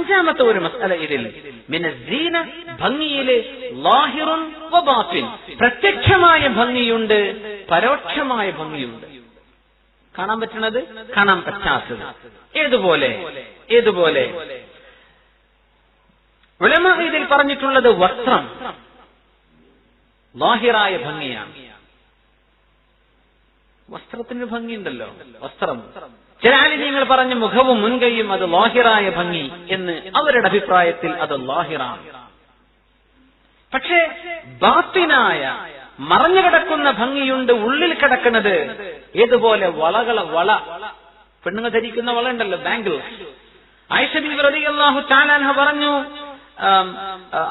അഞ്ചാമത്തെ ഒരു ഇതിൽ. മിനസീന ഭംഗിയിലെ ലാഹിറുൻ വബാത്തിൻ പ്രത്യക്ഷമായ ഭംഗിയുണ്ട് പരോക്ഷമായ ഭംഗിയുണ്ട്. കാണാൻ പറ്റണത്? കാണാൻ പറ്റാത്തത്. ഏതുപോലെ? ഏതുപോലെ? ഉലമ ഇതിൽ പറഞ്ഞിട്ടുള്ളത് വസ്ത്രം. ലാഹിറായ ഭംഗിയാണ്. വസ്ത്രത്തിന് ഭംഗിയുണ്ടല്ലോ. വസ്ത്രം. ചില ആലിന്യങ്ങൾ പറഞ്ഞ മുഖവും മുൻകൈയും അത് ലോഹിറായ ഭംഗി എന്ന് അവരുടെ അഭിപ്രായത്തിൽ അത് ലോഹിറാണ്. പക്ഷേ ബാത്തിനായ മറഞ്ഞു കിടക്കുന്ന ഭംഗിയുണ്ട് ഉള്ളിൽ കിടക്കുന്നത് ഏതുപോലെ വളകള വള. പെണ്ണുങ്ങൾ ധരിക്കുന്ന വള ഉണ്ടല്ലോ ബാങ്കിൽ ഐഷബി വ്രതി ചാനാൻഹ പറഞ്ഞു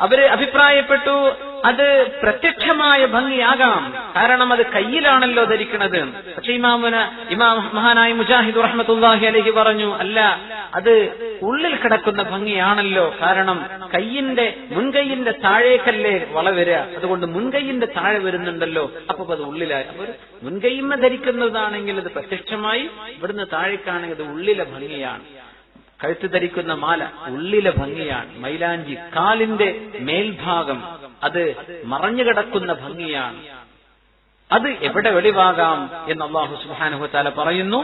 അവർ അഭിപ്രായപ്പെട്ടു അത് പ്രത്യക്ഷമായ ഭംഗിയാകാം. കാരണം അത് കയ്യിലാണല്ലോ ധരിക്കുന്നത് പക്ഷെ ഇമാമുന ഇമാം മഹാനായി മുജാഹിദ് റഹ്മത്തുല്ലാഹി അലഹി പറഞ്ഞു അല്ല അത് ഉള്ളിൽ കിടക്കുന്ന ഭംഗിയാണല്ലോ. കാരണം കയ്യിന്റെ മുൻകൈയിന്റെ താഴേക്കല്ലേ വള വരിക. അതുകൊണ്ട് മുൻകൈയിന്റെ താഴെ വരുന്നുണ്ടല്ലോ. അപ്പൊ അത് ഉള്ളിലായി. അപ്പൊ മുൻകൈമ്മ ധരിക്കുന്നതാണെങ്കിൽ അത് പ്രത്യക്ഷമായി ഇവിടുന്ന് താഴേക്കാണെങ്കിൽ അത് ഉള്ളിലെ ഭംഗിയാണ്. കഴുത്ത് ധരിക്കുന്ന മാല ഉള്ളിലെ ഭംഗിയാണ്. മൈലാഞ്ചി കാലിന്റെ മേൽഭാഗം അത് മറഞ്ഞുകിടക്കുന്ന ഭംഗിയാണ്. അത് എവിടെ വെളിവാകാം എന്ന് അള്ളാഹു സുബാനുഹത്താല പറയുന്നു.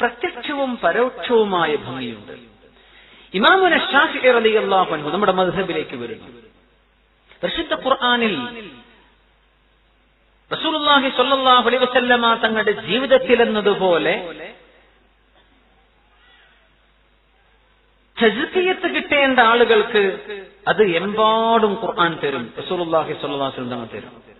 പ്രത്യക്ഷവും പരോക്ഷവുമായ ഭംഗിയുണ്ട്. ഇമാമുന ഷാഫി അലി അള്ളാഹു നമ്മുടെ മധുഹബിലേക്ക് വരുന്നു. പ്രസിദ്ധ ഖുർആാനിൽ റസൂലുള്ളാഹി സ്വല്ലല്ലാഹു അലൈഹി വസല്ലമ തങ്ങളുടെ ജീവിതത്തിലെന്നതുപോലെ തസ്കിയത്ത് കിട്ടേണ്ട ആളുകൾക്ക് അത് എമ്പാടും ഖുർആൻ തരും. റസൂലുള്ളാഹി സ്വല്ലല്ലാഹു അലൈഹി വസല്ലം തരും.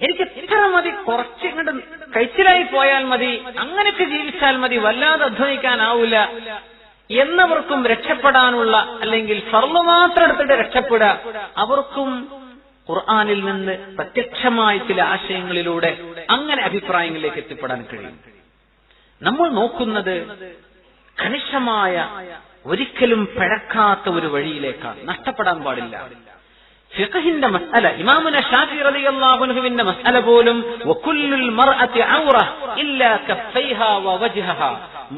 എനിക്ക് ഇത്ര മതി? കുറച്ച് ഇങ്ങോട്ട് കഴിച്ചിലായി പോയാൽ മതി. അങ്ങനെയൊക്കെ ജീവിച്ചാൽ മതി. വല്ലാതെ അധ്വാനിക്കാനാവില്ല എന്നവർക്കും രക്ഷപ്പെടാനുള്ള അല്ലെങ്കിൽ ഫർൾ മാത്രം എടുത്തിട്ട് രക്ഷപ്പെടുക. അവർക്കും ഖുർആാനിൽ നിന്ന് പ്രത്യക്ഷമായ ചില ആശയങ്ങളിലൂടെ അങ്ങനെ അഭിപ്രായങ്ങളിലേക്ക് എത്തിപ്പെടാൻ കഴിയും. നമ്മൾ നോക്കുന്നത് കണിശമായ ഒരിക്കലും പിഴക്കാത്ത ഒരു വഴിയിലേക്കാണ്. നഷ്ടപ്പെടാൻ പാടില്ല. ഫിഖഹിന്റെ മസ്അല ഇമാമുന ഷാഫി റളിയല്ലാഹു അൻഹുവിന്റെ മസ്അല പോലും വകുല്ലുൽ മർഅതി ഔറ ഇല്ലാ കഫൈഹ വവജ്ഹഹ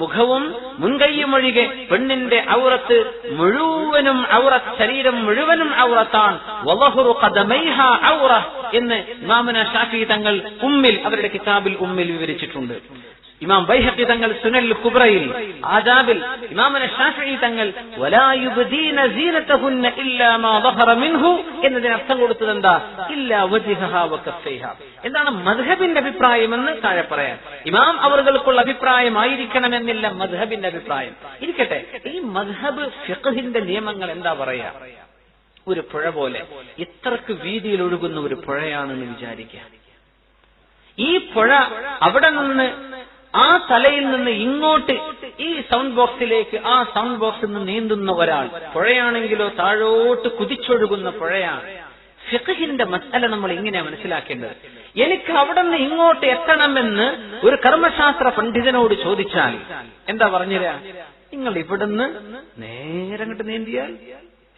മുഖവും മുൻകൈയും ഒഴികെ പെണ്ണിന്റെ ഔറത്ത് മുഴുവനും ഔറത്ത് ശരീരം മുഴുവനും ഔറത്താണ്. വലഹുറു ഖദമൈഹ ഔറ എന്ന് ഇമാമുന ഷാഫി തങ്ങൾ ഉമ്മിൽ അവരുടെ കിതാബിൽ ഉമ്മിൽ വിവരിച്ചിട്ടുണ്ട്. ഇമാം ബൈഹഖി തങ്ങൾ സുനൽ കുബ്രയിൽ ആദാബിൽ ഇമാമന ഷാഫി തങ്ങൾ എന്നതിന് അർത്ഥം കൊടുത്തത് എന്താ? എന്ന് എന്താണ് മദ്ഹബിന്റെ അഭിപ്രായമെന്ന് താഴെ പറയാം. ഇമാം അവർകൾക്കുള്ള അഭിപ്രായമായിരിക്കണമെന്നില്ല മധുഹബിന്റെ അഭിപ്രായം. ഇരിക്കട്ടെ ഈ മദ്ഹബ് ഫിഖഹിന്റെ നിയമങ്ങൾ എന്താ പറയാ? ഒരു പുഴ പോലെ. ഇത്രക്ക് വീതിയിൽ ഒഴുകുന്ന ഒരു പുഴയാണെന്ന് വിചാരിക്കുക. ഈ പുഴ അവിടെ നിന്ന് ആ തലയിൽ നിന്ന് ഇങ്ങോട്ട് ഈ സൗണ്ട് ബോക്സിലേക്ക് ആ സൗണ്ട് ബോക്സിൽ നിന്ന് നീന്തുന്ന ഒരാൾ. പുഴയാണെങ്കിലോ താഴോട്ട് കുതിച്ചൊഴുകുന്ന പുഴയാണ്. ഫിഖഹിന്റെ മസല നമ്മൾ ഇങ്ങനെയാ മനസ്സിലാക്കേണ്ടത്. എനിക്ക് അവിടെ നിന്ന് ഇങ്ങോട്ട് എത്തണമെന്ന് ഒരു കർമ്മശാസ്ത്ര പണ്ഡിതനോട് ചോദിച്ചാൽ എന്താ പറഞ്ഞുതരാ? നിങ്ങൾ ഇവിടുന്ന് നേരെ അങ്ങോട്ട് നീന്തിയാൽ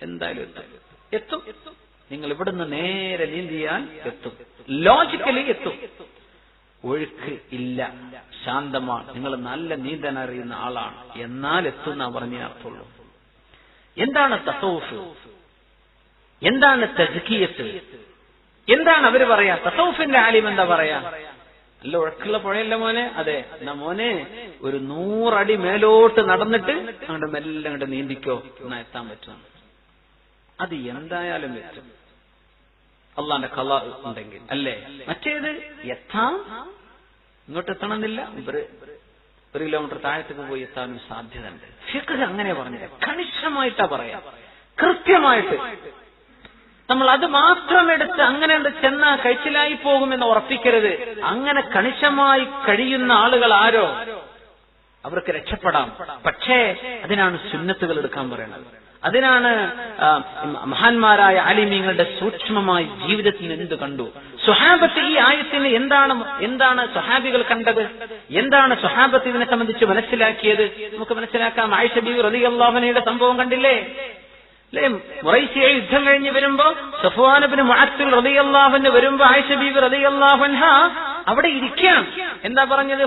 എന്തായാലും എത്തും. എത്തും. നിങ്ങൾ ഇവിടുന്ന് നേരെ നീന്തിയാൽ എത്തും. ലോജിക്കലി എത്തും. ഒഴുക്ക് ഇല്ല. ശാന്തമാണ് നിങ്ങൾ നല്ല നീന്തൻ അറിയുന്ന ആളാണ്. എന്നാൽ എത്തുന്ന പറഞ്ഞ അർത്ഥമുള്ളൂ. എന്താണ് തസൗഫ്? എന്താണ് തസ്കിയത്ത് എന്താണ് അവർ പറയാ? തസൗഫിന്റെ ആലിം എന്താ പറയാ? നല്ല ഒഴുക്കുള്ള പുഴയല്ല മോനെ? അതെ. എന്നാ മോനെ ഒരു നൂറടി മേലോട്ട് നടന്നിട്ട് അങ്ങോട്ട് മെല്ലെ അങ്ങോട്ട് നീന്തിക്കോ. എന്നാ എത്താൻ പറ്റും. അത് എന്തായാലും എത്തും അള്ളാന്റെ കല ഉണ്ടെങ്കിൽ. അല്ലേ? മറ്റേത് എത്താം? ഇങ്ങോട്ട് എത്തണമെന്നില്ല. ഇവർ ഒരു കിലോമീറ്റർ താഴത്തേക്ക് പോയി എത്താനും സാധ്യത ഉണ്ട് ഫിഖ് അങ്ങനെ പറഞ്ഞില്ല. കണിശമായിട്ടാ പറയാ. കൃത്യമായിട്ട്. നമ്മൾ അത് മാത്രം എടുത്ത് അങ്ങനെ ചെന്നാ കഴിച്ചിലായി പോകുമെന്ന് ഉറപ്പിക്കരുത്. അങ്ങനെ കണിശമായി കഴിയുന്ന ആളുകൾ ആരോ? അവർക്ക് രക്ഷപ്പെടാം. പക്ഷേ അതിനാണ് സുന്നത്തുകൾ എടുക്കാൻ പറയുന്നത്. അതിനാണ് മഹാന്മാരായ അലിമീങ്ങളുടെ സൂക്ഷ്മമായി ജീവിതത്തിൽ എന്ത് കണ്ടു? സ്വഹാബത്ത് ഈ ആയത്തിന് എന്താണ് എന്താണ് സ്വഹാബികൾ കണ്ടത്? എന്താണ് സ്വഹാബത്ത് ഇതിനെ സംബന്ധിച്ച് മനസ്സിലാക്കിയത്? നമുക്ക് മനസ്സിലാക്കാം. ആയിഷ ബി റലി അള്ളാഹനയുടെ സംഭവം കണ്ടില്ലേ? അല്ലേ മുറൈശിയ യുദ്ധം കഴിഞ്ഞ് വരുമ്പോ സഫ്വാനബിന് റലി അള്ളാഹന് വരുമ്പോ ആയിഷ ബീബി റളിയല്ലാഹുൻഹ അവിടെ ഇരിക്കാം. എന്താ പറഞ്ഞത്?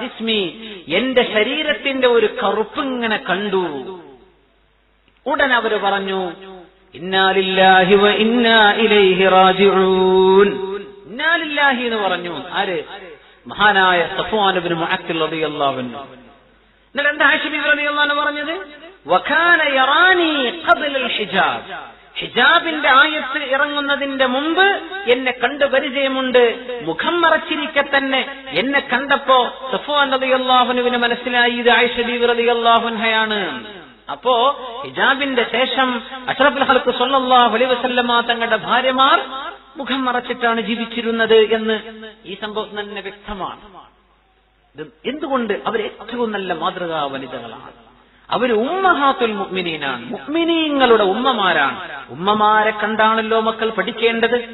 ജിസ്മി. എന്റെ ശരീരത്തിന്റെ ഒരു കറുപ്പ് ഇങ്ങനെ കണ്ടു. ഉടൻ അവർ പറഞ്ഞു ഇന്നാ ഇലൈഹി റാജിഊൻ. എന്ന് പറഞ്ഞു. ആര്? മഹാനായ സഫ്വാനുബിന് മുഅക്കിൽ എന്താ ആയിഷബി റളിയല്ലാഹു പറഞ്ഞത്? യറാനി ഹിജാബിന്റെ ആയത്ത് ഇറങ്ങുന്നതിന്റെ മുമ്പ് എന്നെ കണ്ടു പരിചയമുണ്ട്. മുഖം മറച്ചിരിക്കെ തന്നെ എന്നെ കണ്ടപ്പോ സഫ്വാൻ റളിയല്ലാഹുവിന് മനസ്സിലായി. ഇത് ആയിഷ ബീവി റളിയല്ലാഹുൻഹയാണ് അപ്പോ ഹിജാബിന്റെ ശേഷം അഷ്റഫുൽ ഹൽക്ക് സല്ലല്ലാഹു അലൈഹി വസല്ലമ തങ്ങളുടെ ഭാര്യമാർ മുഖം മറച്ചിട്ടാണ് ജീവിച്ചിരുന്നത് എന്ന് ഈ സംഭവം തന്നെ വ്യക്തമാണ്. എന്തുകൊണ്ട് അവർ ഏറ്റവും നല്ല മാതൃകാ വനിതകളാണ് അവർ ഉമ്മഹാത്തുൽ മുഗ്മിനീനാണ് മുഅ്മിനീങ്ങളുടെ ഉമ്മമാരാണ്. ഉമ്മമാരെ കണ്ടാണല്ലോ മക്കൾ പഠിക്കേണ്ടത്?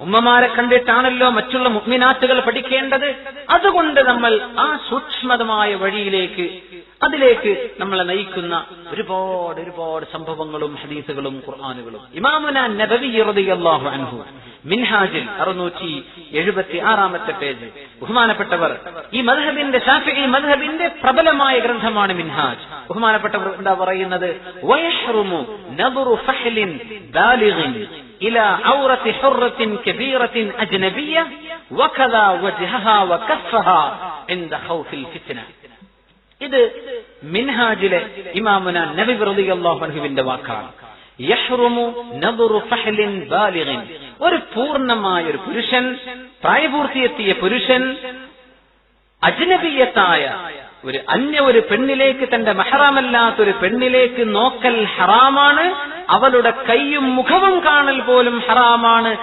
ഉമ്മമാരെ കണ്ടിട്ടാണല്ലോ മറ്റുള്ള മുഗ്മിനാത്തുകൾ പഠിക്കേണ്ടത്? അതുകൊണ്ട് നമ്മൾ ആ സൂക്ഷ്മതമായ വഴിയിലേക്ക് അതിലേക്ക് നമ്മളെ നയിക്കുന്ന ഒരുപാട് ഒരുപാട് സംഭവങ്ങളും ഹദീസുകളും ഖുർആാനുകളും. ഇമാമുന നബവി അൻഹു മിൻഹാജിൽ അറുന്നൂറ്റി എഴുപത്തി ആറാമത്തെ പേജ് ബഹുമാനപ്പെട്ടവർ ഈ മദ്ഹബിന്റെ ഷാഫി മദ്ഹബിന്റെ പ്രബലമായ ഗ്രന്ഥമാണ് മിൻഹാജ് ബഹുമാനപ്പെട്ടവർ എന്താ പറയുന്നത് വയഹ്റുമു നബറു ഫഹ്ലിൻ ബാലിഗിൻ إلى عورة حرة كبيرة أجنبية وكذا وجهها وكفها عند خوف الفتنة ഇത് മിൻഹാജിലെ ഇമാമുന നബി റളിയല്ലാഹുവിന്റെ വാക്കാണ് യഹ്റുമു നദുറു ഫഹ്ലിൻ ബാലിഗിൻ ഒരു പൂർണമായ ഒരു പുരുഷൻ പ്രായപൂർത്തിയെത്തിയ പുരുഷൻ അജ്നബിയത്തായ ഒരു അന്യ ഒരു പെണ്ണിലേക്ക് തന്റെ മഹറാമല്ലാത്ത ഒരു പെണ്ണിലേക്ക് നോക്കൽ ഹറാമാണ് അവളുടെ കൈയും മുഖവും കാണൽ പോലും ഹറാമാണ്.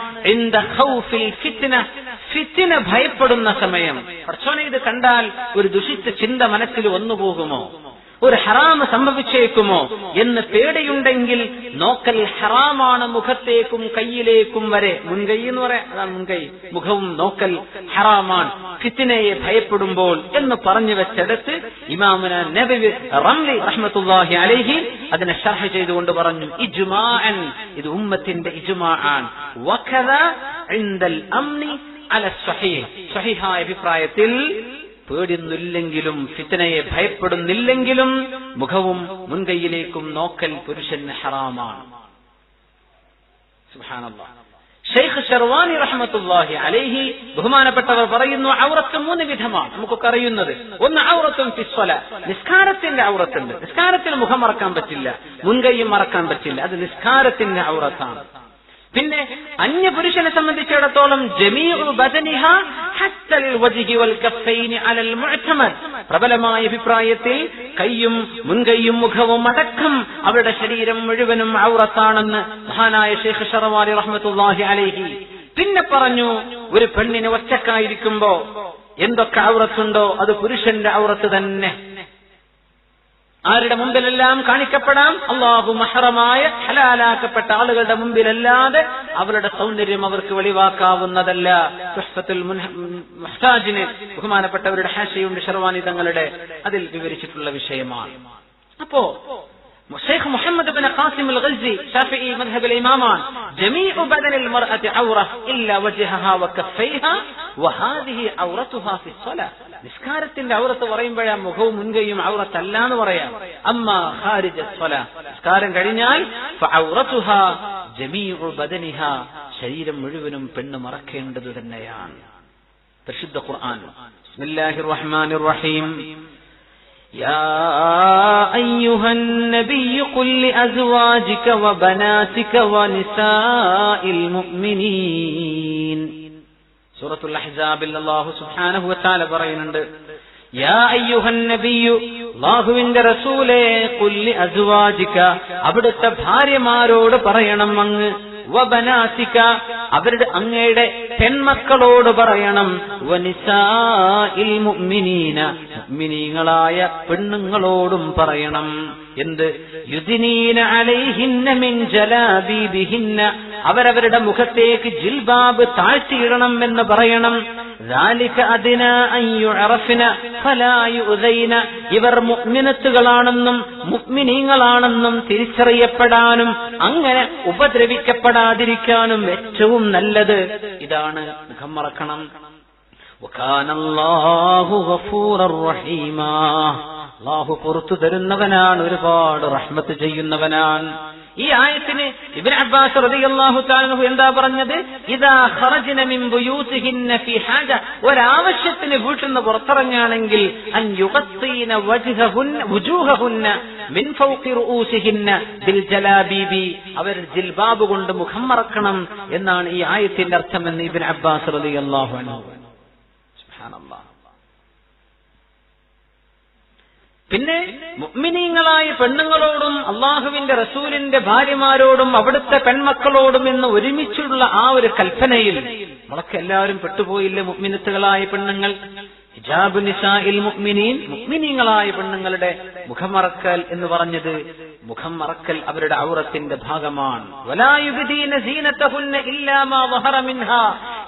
ഫിത്തിന ഭയപ്പെടുന്ന സമയം. പ്രശ്നം ഇത് കണ്ടാൽ ഒരു ദുഷിച്ച ചിന്ത മനസ്സിൽ വന്നുപോകുമോ? ഒരു ഹറാമ് സംഭവിച്ചേക്കുമോ എന്ന് പേടിയുണ്ടെങ്കിൽ നോക്കൽ ഹറാമാണ് മുഖത്തേക്കും കയ്യിലേക്കും വരെ. മുൻകൈ എന്ന് പറയാം. അതാണ് മുൻകൈ. മുഖവും നോക്കൽ ഹറാമാണ്. ഫിത്തിനയെ ഭയപ്പെടുമ്പോൾ എന്ന് പറഞ്ഞു വെച്ചെടുത്ത് ഇമാമുന നബി റംലി റഹ്മത്തുല്ലാഹി അലൈഹി അതിനെ ഷർഹ ചെയ്തുകൊണ്ട് പറഞ്ഞു ഇജുമാൻ ഇത് ഉമ്മത്തിന്റെ ഇജുമാൻ വഖദ ഇൻദൽ അംനി അല സ്വഹീഹ്. സ്വഹീഹായ അഭിപ്രായത്തിൽ പേടുന്നില്ലെങ്കിലും ഫിത്തനയെ ഭയപ്പെടുന്നില്ലെങ്കിലും മുഖവും മുൻകൈയിലേക്കും നോക്കൽ പുരുഷന് ഹറാമാണ്. ഷെയ്ഖ് ഷെർവാനി റഹ്മത്തുല്ലാഹി അലൈഹി ബഹുമാനപ്പെട്ടവർ പറയുന്നു ഔറത്ത് മൂന്ന് വിധമാണ് നമുക്കൊക്കെ അറിയുന്നത്. ഒന്ന് ഔറത്തും ഫിസ്വല നിസ്കാരത്തിന്റെ ഔറത്തുണ്ട്. നിസ്കാരത്തിൽ മുഖം മറക്കാൻ പറ്റില്ല മുൻകൈയും മറക്കാൻ പറ്റില്ല. അത് നിസ്കാരത്തിന്റെ ഔറത്താണ്. പിന്നെ അന്യ പുരുഷനെ സംബന്ധിച്ചിടത്തോളം പ്രബലമായ അഭിപ്രായത്തിൽ കൈയും മുൻകൈയും മുഖവും അടക്കം അവരുടെ ശരീരം മുഴുവനും ഔറത്താണെന്ന് മഹാനായ ഷെയ്ഖ് ഷറവാലി റഹ്മത്തുള്ളാഹി അലൈഹി. പിന്നെ പറഞ്ഞു ഒരു പെണ്ണിന് ഒറ്റക്കായിരിക്കുമ്പോ എന്തൊക്കെ ഔറത്തുണ്ടോ അത് പുരുഷന്റെ ഔറത്ത് തന്നെ. ആരുടെ മുമ്പിലെല്ലാം കാണിക്കപ്പെടാം? അള്ളാഹു മഹറമായ ഹലാലാക്കപ്പെട്ട ആളുകളുടെ മുമ്പിലല്ലാതെ അവരുടെ സൗന്ദര്യം അവർക്ക് വെളിവാക്കാവുന്നതല്ല. തുഷ്ഫത്തുൽ മുഹ്താജിന് ബഹുമാനപ്പെട്ടവരുടെ ഹാഷയുണ്ട് ഷർവാനി തങ്ങളുടെ. അതിൽ വിവരിച്ചിട്ടുള്ള വിഷയമാണ്. അപ്പോ Sheikh Muhammad bin Qasim al ഗൽസി Shafi'i മദ്ഹബിൽ ഇമാമാണ്. ജമീഉ ബദനിൽ മർഅത്തി ഔറ ഇല്ല വജ്ഹഹാ വകഫൈഹാ വഹാദിഹി ഔറതുഹാ ഫി നിസ്കാരത്തിന്റെ ഔറത്ത് പറയുമ്പോഴാ മുഖവും മുൻകൈയും ഔറത്തല്ല എന്ന് പറയാം അമ്മ ഖാരിജ സ്വലാ നിസ്കാരം കഴിഞ്ഞാൽ ഫഔറതുഹാ ജമീഉ ബദനിഹാ ശരീരം മുഴുവനും പെണ്ണ് മറക്കേണ്ടത് തന്നെയാണ് പരിശുദ്ധ ഖുർആൻ ബിസ്മില്ലാഹിർ റഹ്മാനിർ റഹീം يا أيها النبي قل لأزواجك وبناتك ونساء المؤمنين സൂറത്തുൽ അഹ്സാബിൽ അല്ലാഹു സുബ്ഹാനഹു വതആല പറയുന്നുണ്ട് യാ അയ്യുഹൻ നബിയു അല്ലാഹുവിന്റെ റസൂലേ ലി അസ്വാജിക അവിടുത്തെ ഭാര്യമാരോട് പറയണം അങ്ങ്. വബനാസിക്ക അവരുടെ അങ്ങയുടെ പെൺമക്കളോട് പറയണം. നിസാഇൽ മുഅ്മിനീന മുഅ്മിനീങ്ങളായ പെണ്ണുങ്ങളോടും പറയണം. എന്ത്? യുദിനീന അലൈഹിന്ന മിൻ ജലാബീബിഹിന്ന അവരവരുടെ മുഖത്തേക്ക് ജിൽബാബ് താഴ്ത്തിയിടണം എന്ന് പറയണം. ഇവർ മുഗ്മിനത്തുകളാണെന്നും മുഗ്മിനീങ്ങളാണെന്നും തിരിച്ചറിയപ്പെടാനും അങ്ങനെ ഉപദ്രവിക്കപ്പെടാതിരിക്കാനും ഏറ്റവും നല്ലത്. ഇതാണ് മുഖം മറക്കണം. അള്ളാഹു പുറത്തു തരുന്നവനാണ് ഒരുപാട് റഹ്മത്ത് ചെയ്യുന്നവനാണ്. ഈ ആയത്തിന് ഇബിൻ അബ്ബാസ് റളിയല്ലാഹു തആല എന്താ പറഞ്ഞത്? ഇതാ ഹറജിന മിൻ ഹാജ. ഒരാവശ്യത്തിന് വീട്ടിൽ നിന്ന് പുറത്തിറങ്ങുകയാണെങ്കിൽ അൻ മിൻ ഫൗഖി ബിൽ അവർ ജിൽബാബ് കൊണ്ട് മുഖം മറക്കണം എന്നാണ് ഈ ആയത്തിന്റെ അർത്ഥമെന്ന് ഇബിൻ അബ്ബാസ് റളിയല്ലാഹു അൻഹു. സുബ്ഹാനല്ലാഹ് പിന്നെ മുഗ്മിനീങ്ങളായ പെണ്ണുങ്ങളോടും അള്ളാഹുവിന്റെ റസൂലിന്റെ ഭാര്യമാരോടും അവിടുത്തെ പെൺമക്കളോടും എന്ന് ഒരുമിച്ചുള്ള ആ ഒരു കൽപ്പനയിൽ നമ്മളൊക്കെ എല്ലാവരും പെട്ടുപോയില്ലേ മുഅ്മിനത്തുകളായ പെണ്ണുങ്ങൾ? ഹിജാബ് നിസാഇൽ മുഅ്മിനീൻ മുഅ്മിനീങ്ങളായ പെണ്ണുങ്ങളുടെ മുഖമറക്കൽ എന്ന് പറഞ്ഞത് മുഖം മറക്കൽ അവരുടെ ഔറത്തിന്റെ ഭാഗമാണ്.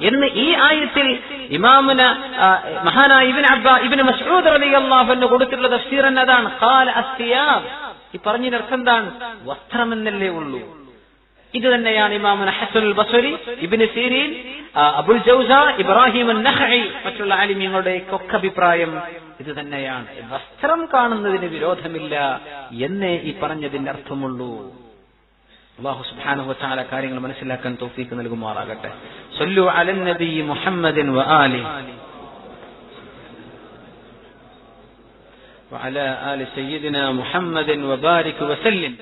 എന്ന് ഈ ആയത്തിൽ ഇമാമുന മഹാനായ ഇബ്നു അബ്ബാ ഇബ്നു മസ്ഊദ് റളിയല്ലാഹു അൻഹു കൊടുത്തിട്ടുള്ള തഫ്സീർ എന്നതാണ് അസ്തിയാബ്. ഈ പറഞ്ഞതിനർത്ഥം എന്താണ്? വസ്ത്രം എന്നല്ലേ ഉള്ളൂ. ഇത് തന്നെയാണ് ഇമാമുന ഹസനുൽ ബസരി ഇബിന് സീരീൻ അബുൽ ജൗസ ഇബ്രാഹിം മറ്റുള്ള ആലിമ്യങ്ങളുടെ ഒക്കെ അഭിപ്രായം ഇത് തന്നെയാണ്. വസ്ത്രം കാണുന്നതിന് വിരോധമില്ല എന്നേ ഈ പറഞ്ഞതിന്റെ അർത്ഥമുള്ളൂ. അള്ളാഹു സുബ്ഹാനഹു വതആല കാര്യങ്ങൾ മനസ്സിലാക്കാൻ തൗഫീക്ക് നൽകുമാറാകട്ടെ സല്ലു അലൻ നബി മുഹമ്മദിൻ വആലി وعلى آل سيدنا محمد وبارك وسلم